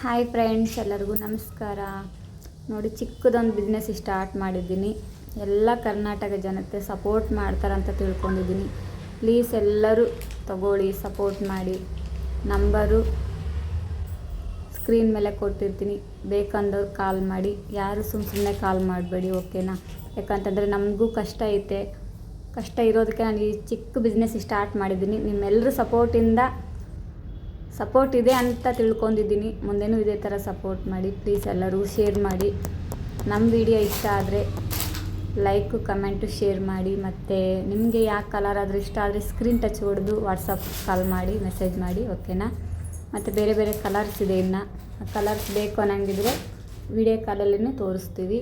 Hi friends ಎಲ್ಲರಿಗೂ ನಮಸ್ಕಾರ. ನೋಡಿ, ಚಿಕ್ಕದೊಂದು ಬಿಸ್ನೆಸ್ ಸ್ಟಾರ್ಟ್ ಮಾಡಿದ್ದೀನಿ. ಎಲ್ಲ ಕರ್ನಾಟಕ ಜನತೆ ಸಪೋರ್ಟ್ ಮಾಡ್ತಾರಂತ ತಿಳ್ಕೊಂಡಿದ್ದೀನಿ. ಪ್ಲೀಸ್ ಎಲ್ಲರೂ ತಗೊಳ್ಳಿ ಸಪೋರ್ಟ್ ಮಾಡಿ. ನಂಬರು ಸ್ಕ್ರೀನ್ ಮೇಲೆ ಕೊಟ್ಟಿರ್ತೀನಿ. ಬೇಕಂದವ್ರು ಕಾಲ್ ಮಾಡಿ. ಯಾರು ಸುಮ್ಮ ಸುಮ್ಮನೆ ಕಾಲ್ ಮಾಡಬೇಡಿ ಓಕೆನಾ ಯಾಕಂತಂದರೆ ನಮಗೂ ಕಷ್ಟ ಐತೆ. ಕಷ್ಟ ಇರೋದಕ್ಕೆ ನಾನು ಈ ಚಿಕ್ಕ ಬಿಸ್ನೆಸ್ ಸ್ಟಾರ್ಟ್ ಮಾಡಿದ್ದೀನಿ. ನಿಮ್ಮೆಲ್ಲರ ಸಪೋರ್ಟಿಂದ ಸಪೋರ್ಟ್ ಇದೆ ಅಂತ ತಿಳ್ಕೊಂಡಿದ್ದೀನಿ. ಮುಂದೆನೂ ಇದೇ ಥರ ಸಪೋರ್ಟ್ ಮಾಡಿ ಪ್ಲೀಸ್ ಎಲ್ಲರೂ ಶೇರ್ ಮಾಡಿ. ನಮ್ಮ ವಿಡಿಯೋ ಇಷ್ಟ ಆದರೆ ಲೈಕು ಕಮೆಂಟು ಶೇರ್ ಮಾಡಿ. ಮತ್ತು ನಿಮಗೆ ಯಾವ ಕಲರ್ ಆದರೂ ಇಷ್ಟ ಆದರೆ ಸ್ಕ್ರೀನ್ ಟಚ್ ಹೊಡೆದು ವಾಟ್ಸಪ್ ಕಾಲ್ ಮಾಡಿ ಮೆಸೇಜ್ ಮಾಡಿ ಓಕೆನಾ ಮತ್ತು ಬೇರೆ ಬೇರೆ ಕಲರ್ಸ್ ಇದೆ ಇನ್ನು. ಕಲರ್ಸ್ ಬೇಕು ಅನ್ನಂಗಿದ್ರೆ ವಿಡಿಯೋ ಕಾಲಲ್ಲೇ ತೋರಿಸ್ತೀವಿ.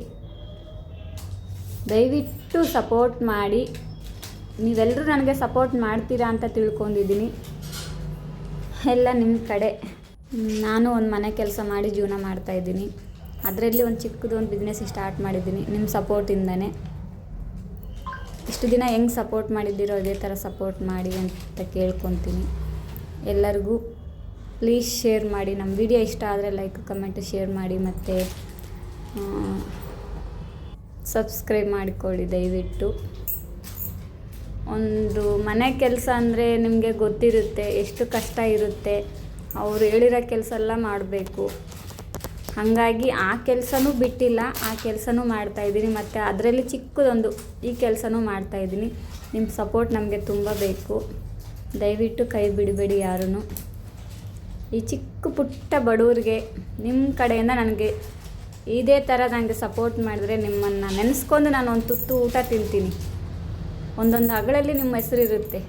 ದಯವಿಟ್ಟು ಸಪೋರ್ಟ್ ಮಾಡಿ. ನೀವೆಲ್ಲರೂ ನನಗೆ ಸಪೋರ್ಟ್ ಮಾಡ್ತೀರಾ ಅಂತ ತಿಳ್ಕೊಂಡಿದ್ದೀನಿ. ಎಲ್ಲ ನಿಮ್ಮ ಕಡೆ. ನಾನು ಒಂದು ಮನೆ ಕೆಲಸ ಮಾಡಿ ಜೀವನ ಮಾಡ್ತಾಯಿದ್ದೀನಿ ಅದರಲ್ಲಿ ಒಂದು ಚಿಕ್ಕದು ಒಂದು ಬಿಸ್ನೆಸ್ ಸ್ಟಾರ್ಟ್ ಮಾಡಿದ್ದೀನಿ ನಿಮ್ಮ ಸಪೋರ್ಟಿಂದನೇ ಇಷ್ಟು ದಿನ ಹೆಂಗೆ ಸಪೋರ್ಟ್ ಮಾಡಿದ್ದೀರೋ ಅದೇ ಥರ ಸಪೋರ್ಟ್ ಮಾಡಿ ಅಂತ ಕೇಳ್ಕೊತೀನಿ. ಎಲ್ಲರಿಗೂ ಪ್ಲೀಸ್ ಶೇರ್ ಮಾಡಿ. ನಮ್ಮ ವಿಡಿಯೋ ಇಷ್ಟ ಆದರೆ ಲೈಕ್ ಕಮೆಂಟ್ ಶೇರ್ ಮಾಡಿ ಮತ್ತು ಸಬ್ಸ್ಕ್ರೈಬ್ ಮಾಡಿಕೊಳ್ಳಿ ದಯವಿಟ್ಟು. ಒಂದು ಮನೆ ಕೆಲಸ ಅಂದರೆ ನಿಮಗೆ ಗೊತ್ತಿರುತ್ತೆ, ಎಷ್ಟು ಕಷ್ಟ ಇರುತ್ತೆ. ಅವರು ಹೇಳಿರೋ ಕೆಲಸ ಎಲ್ಲ ಮಾಡಬೇಕು. ಹಾಗಾಗಿ ಆ ಕೆಲಸನೂ ಬಿಟ್ಟಿಲ್ಲ, ಆ ಕೆಲಸನೂ ಮಾಡ್ತಾಯಿದ್ದೀನಿ ಮತ್ತು ಅದರಲ್ಲಿ ಚಿಕ್ಕದೊಂದು ಈ ಕೆಲಸನೂ ಮಾಡ್ತಾಯಿದ್ದೀನಿ ನಿಮ್ಮ ಸಪೋರ್ಟ್ ನಮಗೆ ತುಂಬ ಬೇಕು. ದಯವಿಟ್ಟು ಕೈ ಬಿಡಬೇಡಿ ಯಾರೂ ಈ ಚಿಕ್ಕ ಪುಟ್ಟ ಬಡವ್ರಿಗೆ ನಿಮ್ಮ ಕಡೆಯಿಂದ ನನಗೆ ಇದೇ ಥರ ನನಗೆ ಸಪೋರ್ಟ್ ಮಾಡಿದ್ರೆ ನಿಮ್ಮನ್ನು ನೆನೆಸ್ಕೊಂಡು ನಾನು ಒಂದು ತುತ್ತು ಊಟ ತಿಂತೀನಿ. ಒಂದೊಂದು ಹಗಳಲ್ಲಿ ನಿಮ್ಮ ಹೆಸರು ಇರುತ್ತೆ.